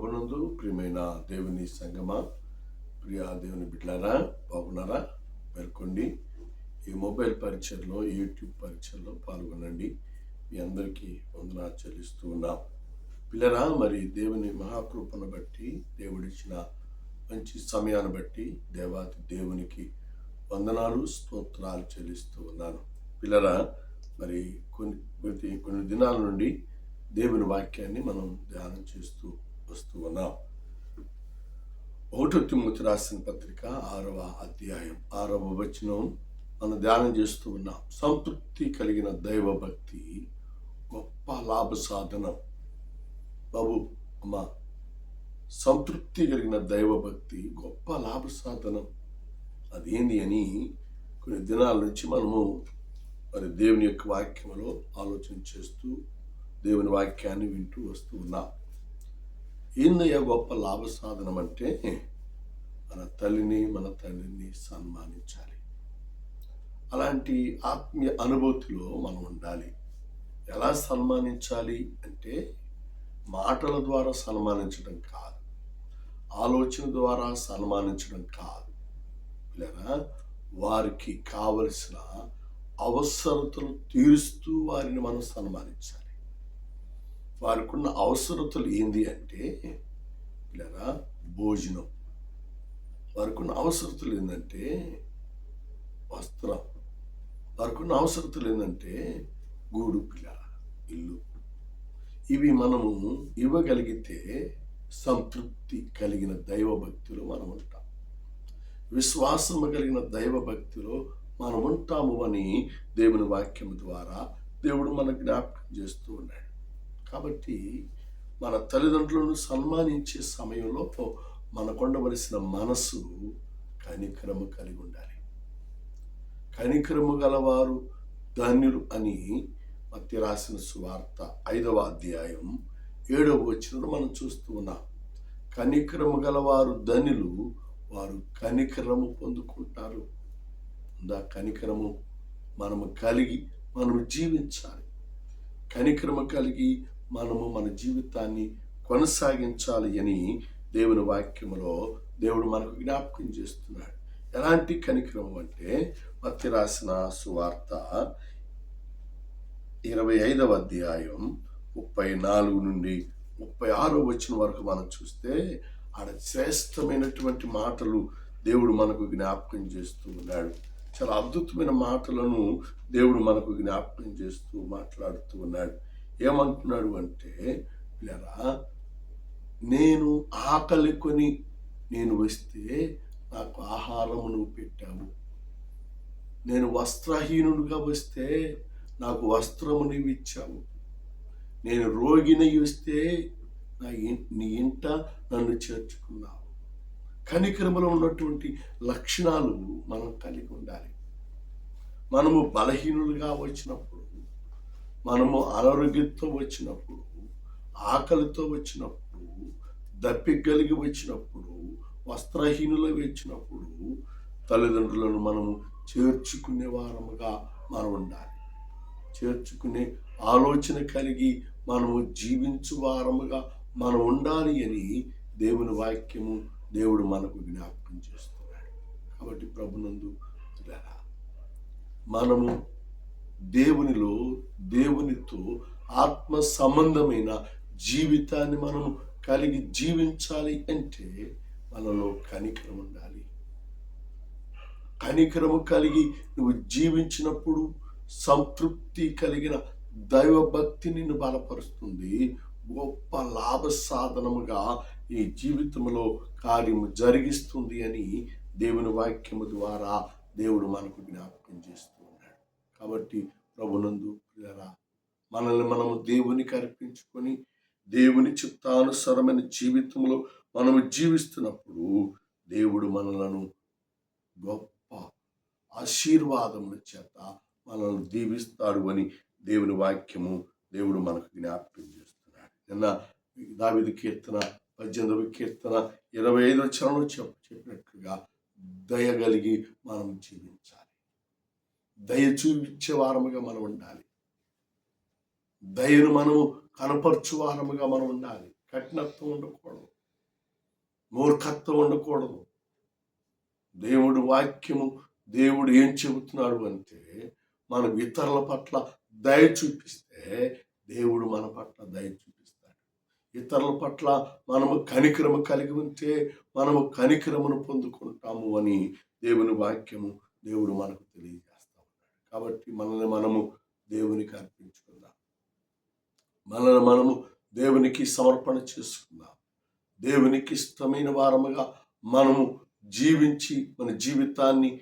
ప్రభునందు ప్రియమైన దేవుని సంగమా ప్రియ దేవుని బిడ్డారా బాగున్నారా? పేర్కొండి ఈ మొబైల్ పరీక్షల్లో యూట్యూబ్ పరీక్షల్లో పాల్గొనండి. మీ అందరికీ వందనా చెల్లిస్తూ ఉన్నాం. పిల్లరా మరి దేవుని మహాకృపను బట్టి దేవుడిచ్చిన మంచి సమయాన్ని బట్టి దేవాతి దేవునికి వందనాలు స్తోత్రాలు చెల్లిస్తూ ఉన్నాను. పిల్లరా మరి కొన్ని కొన్ని కొన్ని దినాల నుండి దేవుని వాక్యాన్ని మనం ధ్యానం చేస్తూ వస్తూ ఉన్నాం ఒకటో తిమ్మతి రాసిన పత్రిక ఆరవ అధ్యాయం ఆరవ వచనం. మనం ధ్యానం చేస్తూ ఉన్నాం. సంతృప్తి కలిగిన దైవ భక్తి గొప్ప లాభ సాధనం. బాబు అమ్మ సంతృప్తి కలిగిన దైవ భక్తి గొప్ప లాభ సాధనం. అదేంది అని కొన్ని దినాల నుంచి మనము మరి దేవుని యొక్క వాక్యంలో ఆలోచన చేస్తూ దేవుని వాక్యాన్ని వింటూ వస్తూ ఉన్నాం. ఏందయ్యా గొప్ప లాభ సాధనం అంటే మన తల్లిని మన తండ్రిని సన్మానించాలి. అలాంటి ఆత్మీయ అనుభూతిలో మనం ఉండాలి. ఎలా సన్మానించాలి అంటే మాటల ద్వారా సన్మానించడం కాదు. ఆలోచన ద్వారా సన్మానించడం కాదు. లేదా వారికి కావలసిన అవసరతలు తీరుస్తూ వారిని మనం సన్మానించాలి. వారికున్న అవసరతలు ఏంది అంటే ఇలా భోజనం. వారికి ఉన్న అవసరతలు ఏంటంటే వస్త్రం. వారికి ఉన్న అవసరతలు ఏంటంటే గూడు పిల్ల ఇల్లు. ఇవి మనము ఇవ్వగలిగితే సంతృప్తి కలిగిన దైవభక్తిలో మనం ఉంటాం. విశ్వాసము కలిగిన దైవభక్తులు మనం ఉంటాము అని దేవుని వాక్యం ద్వారా దేవుడు మన జ్ఞాపకం చేస్తూ ఉన్నాడు. కాబట్టి మన తల్లిదండ్రులను సన్మానించే సమయంలో మనకొండవలసిన మనసు కనికరము కలిగి ఉండాలి. కనికరము గలవారు ధన్యులు అని మధ్య రాసిన సువార్త ఐదవ అధ్యాయం ఏడవ వచ్చిన మనం చూస్తూ ఉన్నాం. కనికరము గలవారు ధనులు వారు కనికరము పొందుకుంటారు. ఉందా? కనికరము మనము కలిగి మనము జీవించాలి. కనికరము కలిగి మనము మన జీవితాన్ని కొనసాగించాలి అని దేవుని వాక్యములో దేవుడు మనకు జ్ఞాపకం చేస్తున్నాడు. ఎలాంటి కనికరం అంటే మత్తి రాసిన సువార్త ఇరవై ఐదవ అధ్యాయం ముప్పై నాలుగు నుండి ముప్పై ఆరో వచ్చిన వరకు మనం చూస్తే ఆడ శ్రేష్టమైనటువంటి మాటలు దేవుడు మనకు జ్ఞాపకం చేస్తూ ఉన్నాడు. చాలా అద్భుతమైన మాటలను దేవుడు మనకు జ్ఞాపకం చేస్తూ మాట్లాడుతూ ఉన్నాడు. ఏమంటున్నాడు అంటే పిల్లరా నేను ఆకలి కొని నేను వస్తే నాకు ఆహారము నువ్వు పెట్టావు. నేను వస్త్రహీనుడిగా వస్తే నాకు వస్త్రము నీవు ఇచ్చావు. నేను రోగిని వస్తే నా నీ ఇంట నన్ను చేర్చుకున్నావు. కనికరములో ఉన్నటువంటి లక్షణాలు మనం కలిగి ఉండాలి. మనము బలహీనులుగా వచ్చినప్పుడు మనము అనారోగ్యంతో వచ్చినప్పుడు ఆకలితో వచ్చినప్పుడు దప్పిక కలిగి వచ్చినప్పుడు వస్త్రహీనులు వచ్చినప్పుడు తల్లిదండ్రులను మనము చేర్చుకునే వారముగా మనం ఉండాలి. చేర్చుకునే ఆలోచన కలిగి మనము జీవించు వారముగా మనం ఉండాలి అని దేవుని వాక్యము దేవుడు మనకు జ్ఞాపకం చేస్తున్నాడు. కాబట్టి ప్రభునందు మనము దేవునిలో దేవునితో ఆత్మ సంబంధమైన జీవితాన్ని మనము కలిగి జీవించాలి అంటే మనలో కనికరం ఉండాలి. కనికరము కలిగి నువ్వు జీవించినప్పుడు సంతృప్తి కలిగిన దైవ భక్తి నిన్ను బలపరుస్తుంది. గొప్ప లాభ సాధనముగా ఈ జీవితంలో కార్యము జరిగిస్తుంది అని దేవుని వాక్యము ద్వారా దేవుడు మనకు జ్ఞాపకం చేస్తుంది కాబట్టి ప్రభునందు ప్రియరా మనల్ని మనము దేవునికి అర్పించుకొని దేవుని చిత్తానుసరమైన జీవితంలో మనము జీవిస్తున్నప్పుడు దేవుడు మనలను గొప్ప ఆశీర్వాదముల చేత మనల్ని దీవిస్తాడు అని దేవుని వాక్యము దేవుడు మనకు జ్ఞాపకం చేస్తున్నాడు. నిన్న దావిది కీర్తన పద్దెనిమిదవ కీర్తన ఇరవై ఐదవ చరణం చెప్ చెప్పినట్లుగా దయ కలిగి మనం జీవించాలి. దయ చూపించే వారముగా మనం ఉండాలి. దయను మనము కనపరచు వారముగా మనం ఉండాలి. కఠినత్వం ఉండకూడదు. మూర్ఖత్వం ఉండకూడదు. దేవుడు వాక్యము దేవుడు ఏం చెబుతున్నాడు అంటే మనం ఇతరుల పట్ల దయ చూపిస్తే దేవుడు మన పట్ల దయ చూపిస్తాడు. ఇతరుల పట్ల మనము కనికరము కలిగి ఉంటే మనము కనికరమును పొందుకుంటాము అని దేవుని వాక్యము దేవుడు మనకు తెలియజేస్తాడు. కాబట్టి మనల్ని మనము దేవునికి అర్పించుకుందాం. మనల్ని మనము దేవునికి సమర్పణ చేసుకుందాం. దేవునికి ఇష్టమైన వారముగా మనము జీవించి మన జీవితాన్ని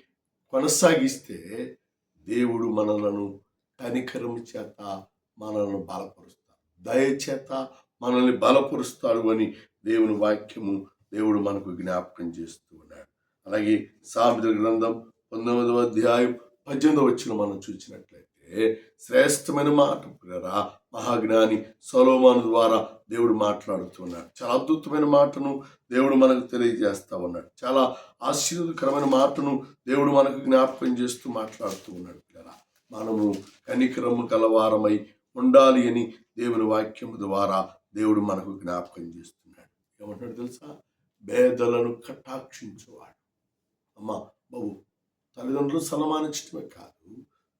కొనసాగిస్తే దేవుడు మనలను కనికరం చేత మనలను బలపరుస్తాడు. దయచేత మనల్ని బలపరుస్తాడు అని దేవుని వాక్యము దేవుడు మనకు జ్ఞాపకం చేస్తూ ఉన్నాడు. అలాగే సామెత గ్రంథం పంతొమ్మిదవ అధ్యాయం పద్దెనిమిదవ వచ్చిన మనం చూసినట్లయితే శ్రేష్టమైన మాట ప్రియరా మహాజ్ఞాని సొలోమాను ద్వారా దేవుడు మాట్లాడుతున్నాడు. చాలా అద్భుతమైన మాటను దేవుడు మనకు తెలియజేస్తూ ఉన్నాడు. చాలా ఆశీర్వదకరమైన మాటను దేవుడు మనకు జ్ఞాపకం చేస్తూ మాట్లాడుతూ ఉన్నాడు ప్రియరా మనము కనికరము కలవారమై ఉండాలి అని దేవుని వాక్యం ద్వారా దేవుడు మనకు జ్ఞాపకం చేస్తున్నాడు. ఏమంటాడు తెలుసా? భేదలను కటాక్షించేవాడు. అమ్మా బాబు తల్లిదండ్రులు సన్మానించటమే కాదు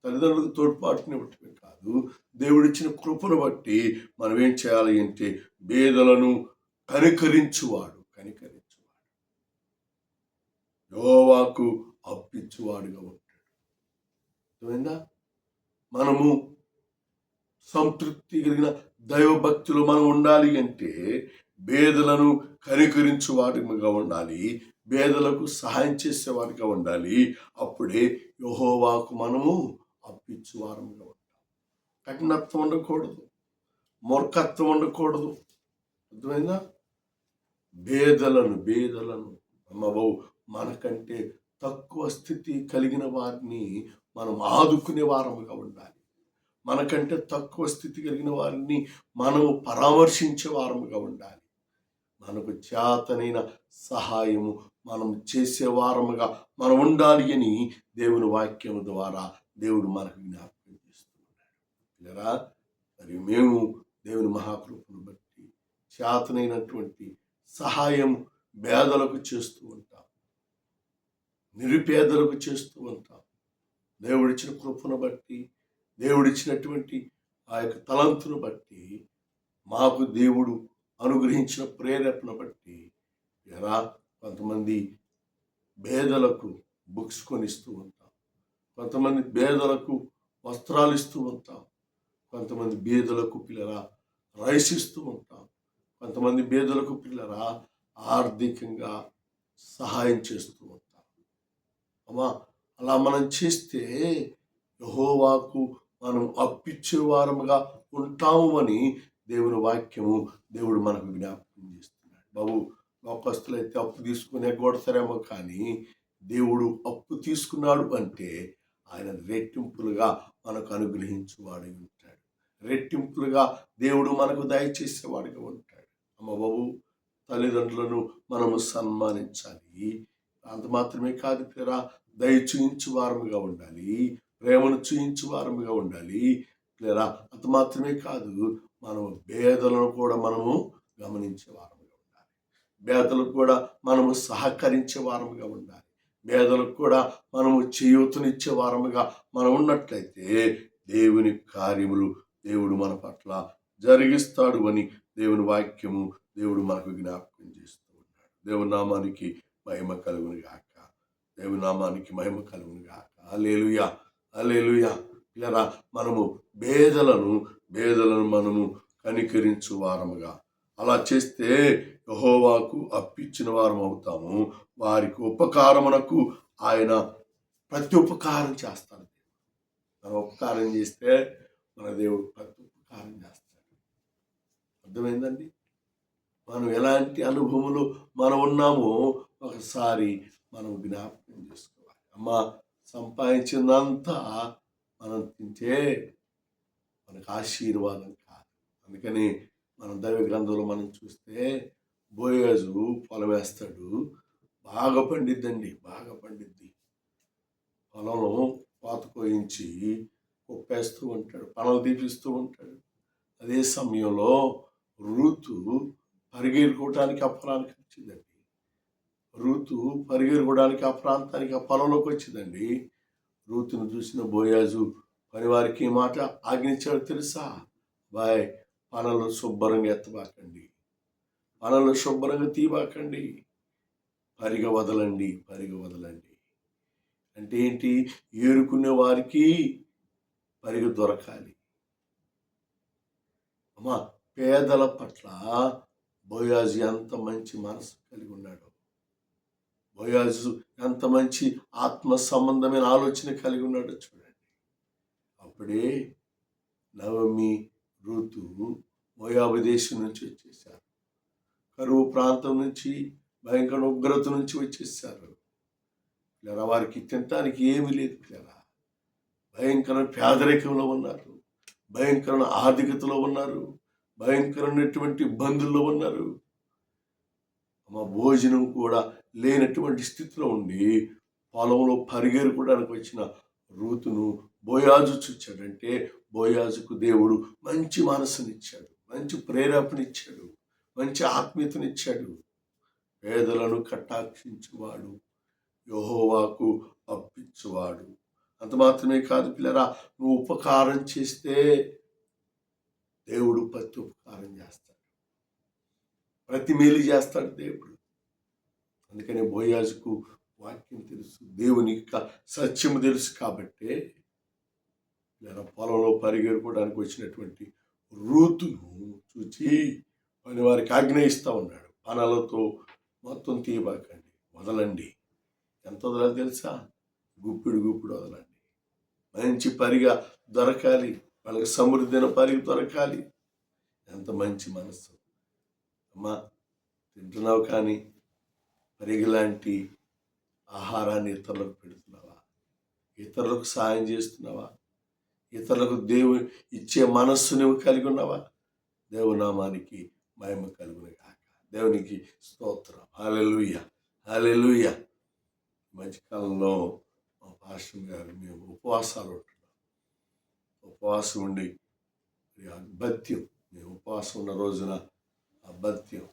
తల్లిదండ్రులకు తోడ్పాటునివ్వటమే కాదు దేవుడిచ్చిన కృపను బట్టి మనం ఏం చేయాలి అంటే బేదలను కనికరించువాడు కనికరించువాడు. యోవాకు అప్పించువాడుగా ఉంటాడు. అర్థమైందా? మనము సంతృప్తి కలిగిన దైవభక్తులు మనం ఉండాలి అంటే బేదలను కనికరించువాడిగా ఉండాలి బేదలకు సహాయం చేసేవారిగా ఉండాలి. అప్పుడే యహోవాకు మనము అప్పించువారముగా ఉంటాం. కఠినత్వం ఉండకూడదు. మూర్ఖత్వం ఉండకూడదు. అర్థమైందా? బేదలను బేదలను అమ్మబావు మనకంటే తక్కువ స్థితి కలిగిన వారిని మనం ఆదుకునే వారముగా ఉండాలి. మనకంటే తక్కువ స్థితి కలిగిన వారిని మనము పరామర్శించే వారముగా ఉండాలి. మనకు చేతనైన సహాయము మనం చేసే వారముగా మనం ఉండాలి అని దేవుని వాక్యం ద్వారా దేవుడు మనకు జ్ఞాపకం చేస్తున్నాడు. మరి మేము దేవుని మహాకృపను బట్టి చేతనైనటువంటి సహాయం పేదలకు చేస్తూ ఉంటాం. నిరుపేదలకు చేస్తూ ఉంటాం. దేవుడిచ్చిన కృపను బట్టి దేవుడిచ్చినటువంటి ఆ యొక్క తలంతును బట్టి మాకు దేవుడు అనుగ్రహించిన ప్రేరేపణ బట్టి ఎలా కొంతమంది భేదలకు బుక్స్ కొనిస్తూ ఉంటాం. కొంతమంది భేదలకు వస్త్రాలు ఇస్తూ ఉంటాం. కొంతమంది బీదలకు పిల్లరా రైస్ ఇస్తూ ఉంటాం. కొంతమంది బీదలకు పిల్లరా ఆర్థికంగా సహాయం చేస్తూ ఉంటాం. అమ్మా అలా మనం చేస్తే యహోవాకు మనం అప్పిచ్చే వారముగా ఉంటాము అని దేవుని వాక్యము దేవుడు మనకు జ్ఞాపకం చేస్తున్నాడు. బాబు లోకస్తులైతే అప్పు తీసుకుని ఎగ్గొడతారేమో కానీ దేవుడు అప్పు తీసుకున్నాడు అంటే ఆయన రెట్టింపులుగా మనకు అనుగ్రహించేవాడై ఉంటాడు. రెట్టింపులుగా దేవుడు మనకు దయచేసేవాడిగా ఉంటాడు. అమ్మ బాబు తల్లిదండ్రులను మనము సన్మానించాలి. అంత మాత్రమే కాదు పిల్లరా దయ చూయించు వారముగా ఉండాలి. ప్రేమను చూయించు వారముగా ఉండాలి. లేదా అంత మాత్రమే కాదు మనం భేదలను కూడా మనము గమనించే వారముగా ఉండాలి. భేదలకు కూడా మనము సహకరించే వారముగా ఉండాలి. భేదలకు కూడా మనము చేయూతనిచ్చే వారముగా మనం ఉన్నట్లయితే దేవుని కార్యములు దేవుడు మన పట్ల జరిగిస్తాడు అని దేవుని వాక్యము దేవుడు మనకు జ్ఞాపకం చేస్తూ ఉన్నాడు. దేవుని నామానికి మహిమ కలుగును గాక దేవుని నామానికి మహిమ కలుగును గాక అలేలుయా అలేలుయా ఇలా మనము బేదలను బేదలను మనము కనికరించు వారముగా. అలా చేస్తే యహోవాకు అప్పిచ్చిన వారం అవుతాము. వారికి ఉపకారమునకు ఆయన ప్రతి ఉపకారం చేస్తాడు మనం ఉపకారం చేస్తే మన దేవుడు ప్రతి ఉపకారం చేస్తాడు. అర్థమైందండి? మనం ఎలాంటి అనుభవములు మనం ఉన్నామో ఒకసారి మనం జ్ఞాపకం చేసుకోవాలి. అమ్మ సంపాదించిందంతా మనం తింటే మనకు ఆశీర్వాదం కాదు. అందుకని మన దైవ గ్రంథంలో మనం చూస్తే బోయోజు పొలం వేస్తాడు. బాగా పండిద్దండి బాగా పండిద్ది. పొలంలో పాత కోయించి కుప్పేస్తూ ఉంటాడు పనులు తీపిస్తూ ఉంటాడు. అదే సమయంలో ఋతు పరిగెరుకోవడానికి ఆ పొలానికి వచ్చిందండి. ఋతు పరిగెరుకోవడానికి ఆ ప్రాంతానికి ఆ పొలంలోకి వచ్చిందండి. రూతును చూసిన బోయాజు పనివారికి ఈ మాట ఆజ్ఞించాడు తెలుసా? బాయ్ పనులు శుభ్రంగా ఎత్తబాకండి. పనులు శుభ్రంగా తీబాకండి పరిగ వదలండి పరిగ వదలండి. అంటే ఏంటి? ఏరుకునే వారికి పరిగ దొరకాలి. అమ్మా పేదల పట్ల బోయాజు ఎంత మంచి మనసు కలిగి ఉన్నాడు. బోయాజు ఎంత మంచి ఆత్మ సంబంధమైన ఆలోచన కలిగి ఉన్నాడో చూడండి. అప్పుడే నవమి ఋతు మోయాబు దేశం నుంచి వచ్చేసారు కరువు ప్రాంతం నుంచి భయంకర ఉగ్రత నుంచి వచ్చేసారు పిల్లరా వారికి తినటానికి ఏమీ లేదు పిల్లరా. భయంకర పేదరికంలో ఉన్నారు. భయంకర ఆర్థికతలో ఉన్నారు. భయంకరమైనటువంటి ఇబ్బందుల్లో ఉన్నారు. మా భోజనం కూడా లేనటువంటి స్థితిలో ఉండి పొలంలో పరిగెరుకోవడానికి వచ్చిన రూతును బోయాజు చూచాడంటే బోయాజుకు దేవుడు మంచి మనసునిచ్చాడు మంచి ప్రేరేపణిచ్చాడు మంచి ఆత్మీయతనిచ్చాడు. పేదలను కటాక్షించువాడు యహోవాకు అప్పించువాడు అంత మాత్రమే కాదు పిల్లరా నువ్వు ఉపకారం చేస్తే దేవుడు ప్రతి ఉపకారం చేస్తాడు. ప్రతి మేలు చేస్తాడు దేవుడు. అందుకనే బోయాజుకు వాక్యం తెలుసు దేవునికి సత్యం తెలుసు కాబట్టే నేను పొలంలో పరిగెరుకోవడానికి వచ్చినటువంటి రూతును చూచి పని వారికి ఆజ్ఞయిస్తూ ఉన్నాడు. పనలతో మొత్తం తీయబాకండి వదలండి. ఎంత వదలాలి తెలుసా? గుప్పిడు గుప్పిడు వదలండి. మంచి పరిగా దొరకాలి వాళ్ళకి సమృద్ధైన పరిగి దొరకాలి. ఎంత మంచి మనసు. అమ్మా తింటున్నావు కానీ పరిగిలాంటి ఆహారాన్ని ఇతరులకు పెడుతున్నావా? ఇతరులకు సాయం చేస్తున్నావా? ఇతరులకు దేవు ఇచ్చే మనస్సు నువ్వు కలిగి ఉన్నావా? దేవునామానికి మహిమ కలుగును కాక దేవునికి స్తోత్రం. హాలెలుయ్య హాలెలుయ్య మధ్యకాలంలో మా పాస్టర్ గారు మేము ఉపవాసాలు ఉంటున్నాం. ఉపవాసం ఉండి భత్యం మేము ఉపవాసం ఉన్న రోజున ఆ భత్యం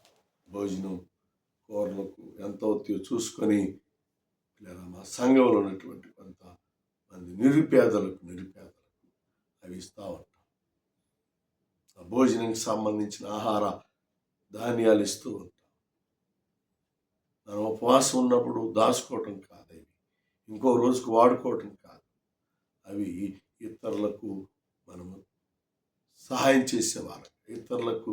భోజనం కోరలకు ఎంత అవుతాయో చూసుకొని లేదా మా సంఘంలో ఉన్నటువంటి కొంత మంది నిరుపేదలకు నిరుపేదలకు అవి ఇస్తూ ఉంటాం. ఆ భోజనానికి సంబంధించిన ఆహార ధాన్యాలు ఇస్తూ ఉంటాం. మనం ఉపవాసం ఉన్నప్పుడు దాచుకోవటం కాదు అవి ఇంకో రోజుకు వాడుకోవటం కాదు. అవి ఇతరులకు మనము సహాయం చేసేవారు ఇతరులకు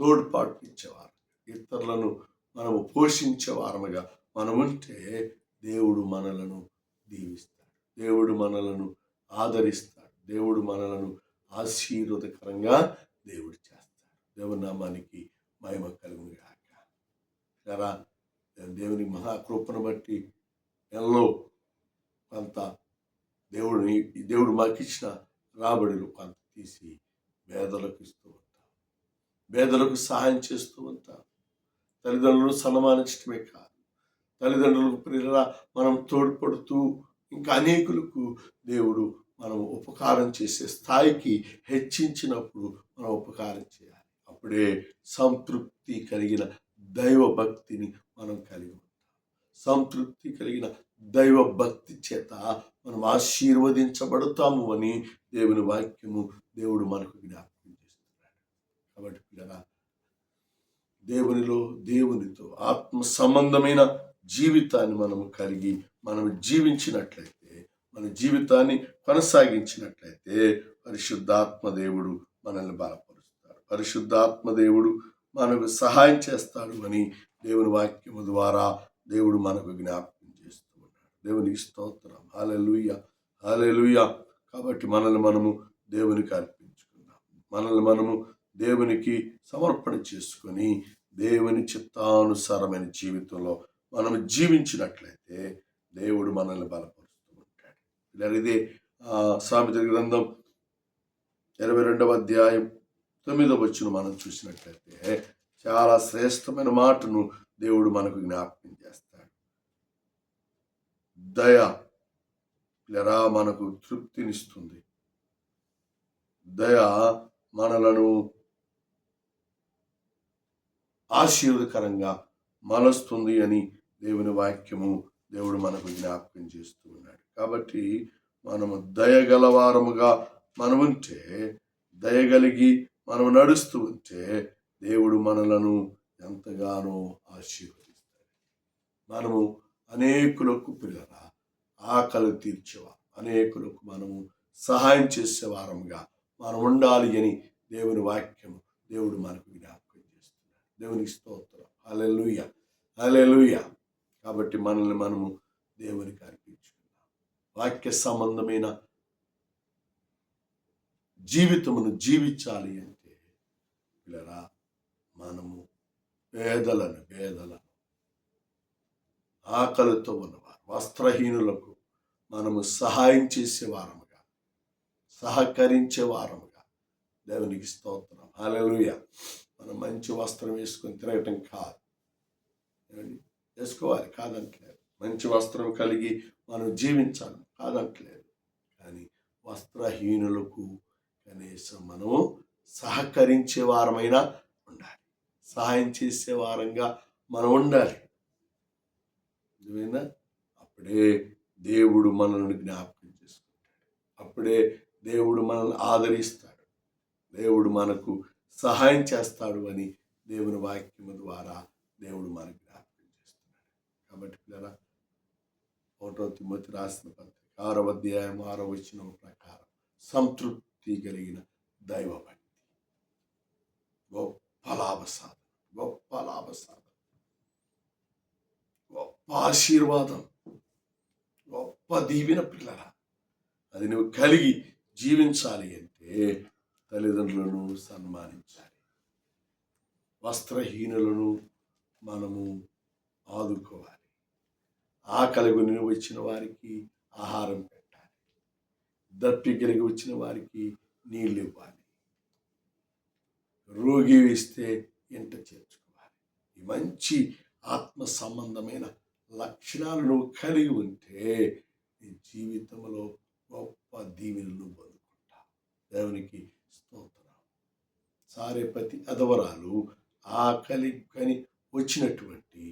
తోడ్పాటు ఇచ్చేవారు ఇతరులను మనము పోషించేవారముగా మనముంటే దేవుడు మనలను దీవిస్తాడు. దేవుడు మనలను ఆదరిస్తాడు. దేవుడు మనలను ఆశీర్వదకరంగా దేవుడు చేస్తాడు. దేవుని నామానికి మహిమ కలుగును గాక సరా దేవుని మహాకృపను బట్టి ఎల్లో కొంత దేవుడిని దేవుడు మాకు ఇచ్చిన రాబడిలో కొంత తీసి పేదలకు ఇస్తూ ఉంటాం. పేదలకు సహాయం చేస్తూ ఉంటాం. తల్లిదండ్రులను సన్మానించడమే కాదు. తల్లిదండ్రులకు ప్రియుల మనం తోడ్పడుతూ ఇంకా అనేకులకు దేవుడు మనం ఉపకారం చేసే స్థాయికి హెచ్చించినప్పుడు మనం ఉపకారం చేయాలి. అప్పుడే సంతృప్తి కలిగిన దైవ భక్తిని మనం కలిగి ఉంటాం. సంతృప్తి కలిగిన దైవ భక్తి చేత మనం ఆశీర్వదించబడతాము అని దేవుని వాక్యము దేవుడు మనకు జ్ఞాపకం చేస్తున్నాడు. కాబట్టి పిల్లగా దేవునిలో దేవునితో ఆత్మ సంబంధమైన జీవితాన్ని మనము కలిగి మనం జీవించినట్లయితే మన జీవితాన్ని కొనసాగించినట్లయితే పరిశుద్ధాత్మ దేవుడు మనల్ని బలపరుస్తాడు. పరిశుద్ధాత్మ దేవుడు మనకు సహాయం చేస్తాడు అని దేవుని వాక్యము ద్వారా దేవుడు మనకు జ్ఞాపకం చేస్తూ ఉన్నాడు. దేవునికి స్తోత్రం. హాలెలుయ్య హాలెలుయ్య కాబట్టి మనల్ని మనము దేవునికి అర్పించుకుందాం. మనల్ని మనము దేవునికి సమర్పణ చేసుకొని దేవుని చిత్తానుసారమైన జీవితంలో మనం జీవించినట్లయితే దేవుడు మనల్ని బలపరుస్తూ ఉంటాడు. ఇది సామెత గ్రంథం ఇరవై రెండవ అధ్యాయం తొమ్మిదవ వచ్చిన మనం చూసినట్లయితే చాలా శ్రేష్టమైన మాటను దేవుడు మనకు జ్ఞాపకం చేస్తాడు. దయ ఇలా మనకు తృప్తినిస్తుంది. దయ మనలను ఆశీర్వదకరంగా మలస్తుంది అని దేవుని వాక్యము దేవుడు మనకు జ్ఞాపకం చేస్తూ ఉన్నాడు. కాబట్టి మనము దయగలవారముగా మనముంటే దయగలిగి మనం నడుస్తూ ఉంటే దేవుడు మనలను ఎంతగానో ఆశీర్వదిస్తాడు. మనము అనేకులకు పిల్లల ఆకలి తీర్చేవారు. అనేకులకు మనము సహాయం చేసేవారముగా మనం ఉండాలి అని దేవుని వాక్యము దేవుడు మనకు జ్ఞాపకం దేవునికి స్తోత్రం. అలెలుయ అలెలుయ కాబట్టి మనల్ని మనము దేవునికి అర్పించుకున్నాం వాక్య సంబంధమైన జీవితమును జీవించాలి అంటే పిల్లరా మనము పేదలను పేదలను ఆకలితో ఉన్నవారు వస్త్రహీనులకు మనము సహాయం చేసే వారముగా సహకరించే వారముగా దేవునికి స్తోత్రం. అలెలుయ మనం మంచి వస్త్రం వేసుకొని తిరగటం కాదు. వేసుకోవాలి కాదంటలేదు మంచి వస్త్రం కలిగి మనం జీవించాలి కాదంటలేదు కానీ వస్త్రహీనులకు కనీసం మనము సహకరించే వారమైనా ఉండాలి. సహాయం చేసే వారంగా మనం ఉండాలి. నిజమేనా అప్పుడే దేవుడు మనల్ని జ్ఞాపకం చేసుకుంటాడు. అప్పుడే దేవుడు మనల్ని ఆదరిస్తాడు. దేవుడు మనకు సహాయం చేస్తాడు అని దేవుని వాక్యము ద్వారా దేవుడు మనకు జ్ఞాపకం చేస్తున్నాడు. కాబట్టి పిల్లల ఒకటో తిమ్మతి రాసిన పత్రిక ఆరవ అధ్యాయం ఆరవ వచ్చిన ప్రకారం సంతృప్తి కలిగిన దైవ భక్తి గొప్ప లాభసాధన గొప్ప లాభసాధన గొప్ప ఆశీర్వాదం గొప్ప దీవిన పిల్లల అది నువ్వు కలిగి జీవించాలి అంటే తల్లిదండ్రులను సన్మానించాలి. వస్త్రహీనులను మనము ఆదుకోవాలి. ఆకలి గుని వచ్చిన వారికి ఆహారం పెట్టాలి. దప్పి కలిగి వచ్చిన వారికి నీళ్ళు ఇవ్వాలి. రోగి ఇస్తే ఇంట చేర్చుకోవాలి. ఈ మంచి ఆత్మ సంబంధమైన లక్షణాలు నువ్వు కలిగి ఉంటే నీ జీవితంలో గొప్ప దీవెనలు పొందుకుంటావు దేవునికి స్తోత్రం సారేపతి అదవరాలు ఆకలి కని వచ్చినటువంటి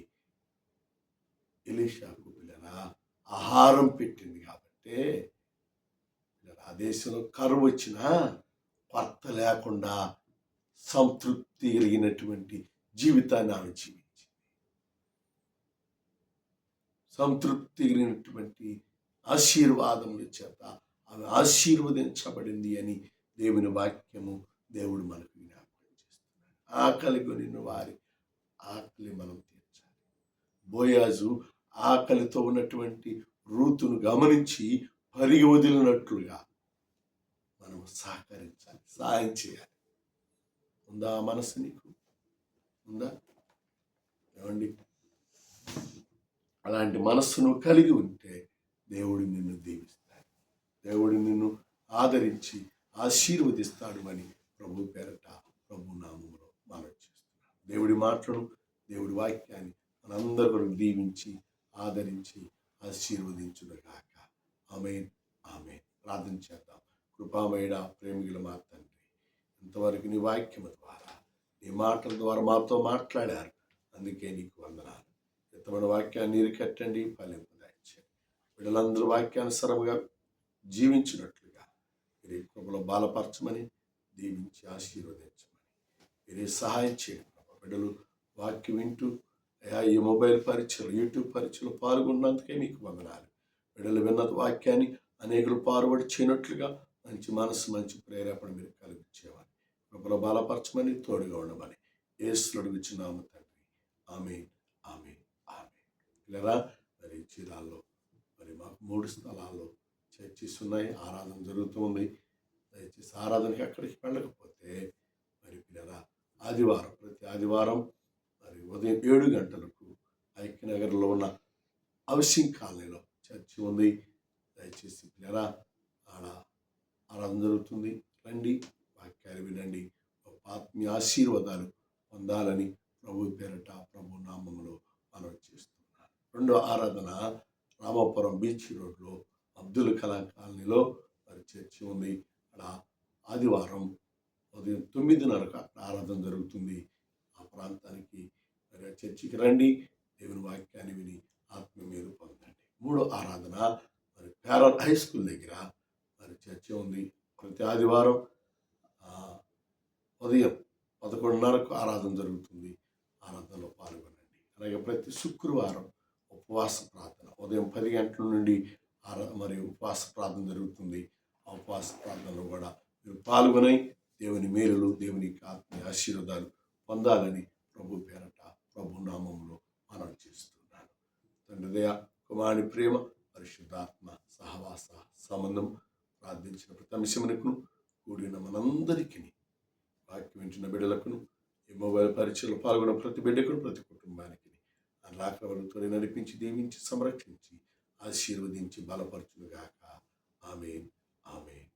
ఎలీషాకు పిల్లల ఆహారం పెట్టింది కాబట్టి ఆ దేశంలో కరువు వచ్చినా కొత్త లేకుండా సంతృప్తి కలిగినటువంటి జీవితాన్ని ఆమె జీవించింది. సంతృప్తి కలిగినటువంటి ఆశీర్వాదముల చేత ఆమె ఆశీర్వదించబడింది అని దేవుని వాక్యము దేవుడు మనకు జ్ఞాపకం చేస్తున్నాడు. ఆకలి కొనిన వారి ఆకలి మనం తీర్చాలి. బోయాజు ఆకలితో ఉన్నటువంటి రూతును గమనించి పరిగి వదిలినట్లుగా మనం సహకరించాలి సహాయం చేయాలి. ఉందా ఆ మనసు నీకు? ఉందా? ఏమండి? అలాంటి మనస్సును కలిగి ఉంటే దేవుడు నిన్ను దీవిస్తాడు. దేవుడు నిన్ను ఆదరించి ఆశీర్వదిస్తాడు అని ప్రభు పేరట ప్రభు నామంలో మనం చేస్తున్నాడు దేవుడి మాటలు దేవుడి వాక్యాన్ని మనందరూ దీవించి ఆదరించి ఆశీర్వదించుగాక ఆమె ఆమె ప్రార్థన చేద్దాం. కృపామయుడ ప్రేమికుల మా తండ్రి ఇంతవరకు నీ వాక్యము ద్వారా నీ మాటల ద్వారా మాతో మాట్లాడారు. అందుకే నీకు వందనాలు. ఇతమైన వాక్యాన్ని నీరు కట్టండి ఫలింపు దాయించండి వీళ్ళందరూ వాక్యానుసరముగా జీవించినట్టు మీరే కృపలో బాలపరచమని దీవించి ఆశీర్వదించమని. మీరే సహాయం చేయండి బిడ్డలు వాక్యం వింటూ అయా ఈ మొబైల్ పరీక్షలు యూట్యూబ్ పరీక్షలు పాల్గొన్నందుకే మీకు వందనాలు. బిడ్డలు విన్న వాక్యాన్ని అనేకులు పాల్పడి చేయనట్లుగా మంచి మనసు మంచి ప్రేరేపణ మీరు కలిగించేవారు. కృపలో బలపరచమని తోడుగా ఉండమని. ఏసులుడు అడుగుచున్నాము తండ్రి. ఆమె ఆమె ఆమె ఇలా మరి చీరాల్లో మరి మాకు మూడు స్థలాల్లో చర్చిస్ ఉన్నాయి. ఆరాధన జరుగుతుంది దయచేసి ఆరాధనకి అక్కడికి వెళ్ళకపోతే మరి పిల్లరా ఆదివారం ప్రతి ఆదివారం మరి ఉదయం ఏడు గంటలకు ఐక్యనగర్లో ఉన్న హౌసింగ్ కాలనీలో చర్చి ఉంది. దయచేసి పిల్లరా ఆడ ఆరాధన జరుగుతుంది. రండి వాక్యాలు వినండి. గొప్ప ఆత్మీయ ఆశీర్వాదాలు పొందాలని ప్రభు పేరట ప్రభు నామంలో మనం చేస్తున్నాం. రెండో ఆరాధన రామాపురం బీచ్ రోడ్లో అబ్దుల్ కలాం కాలనీలో వారి చర్చి ఉంది. అక్కడ ఆదివారం ఉదయం తొమ్మిదిన్నరకు ఆరాధన జరుగుతుంది. ఆ ప్రాంతానికి మరి ఆ చర్చికి రండి. దేవుని వాక్యాన్ని విని ఆత్మ మీరు పొందండి. మూడో ఆరాధన మరి పేరల్ హై స్కూల్ దగ్గర మరి చర్చ ఉంది. ప్రతి ఆదివారం ఉదయం పదకొండున్నరకు ఆరాధన జరుగుతుంది. ఆరాధనలో పాల్గొనండి. అలాగే ప్రతి శుక్రవారం ఉపవాస ప్రార్థన ఉదయం పది గంటల నుండి మరి ఉపవాస ప్రార్థన జరుగుతుంది. ఆ ఉపవాస ప్రార్థనలో కూడా మీరు పాల్గొని దేవుని మేలులు దేవుని ఆత్మీయ ఆశీర్వాదాలు పొందాలని ప్రభు పేరట ప్రభు నామంలో మనం చేస్తున్నాను. తండ్రిదయ కుమారుని ప్రేమ పరిశుద్ధాత్మ సహవాస సంబంధం ప్రార్థించిన ప్రతి అంశమునకును కూడిన మనందరికీ వాక్యం వింటున్న బిడ్డలకును ఈ మొబైల్ పరీక్షలో పాల్గొన్న ప్రతి బిడ్డకును ప్రతి కుటుంబానికి రాకవలతో నడిపించి దీవించి సంరక్షించి ఆశీర్వదించి బలపరచునుగాక. ఆమె ఆమె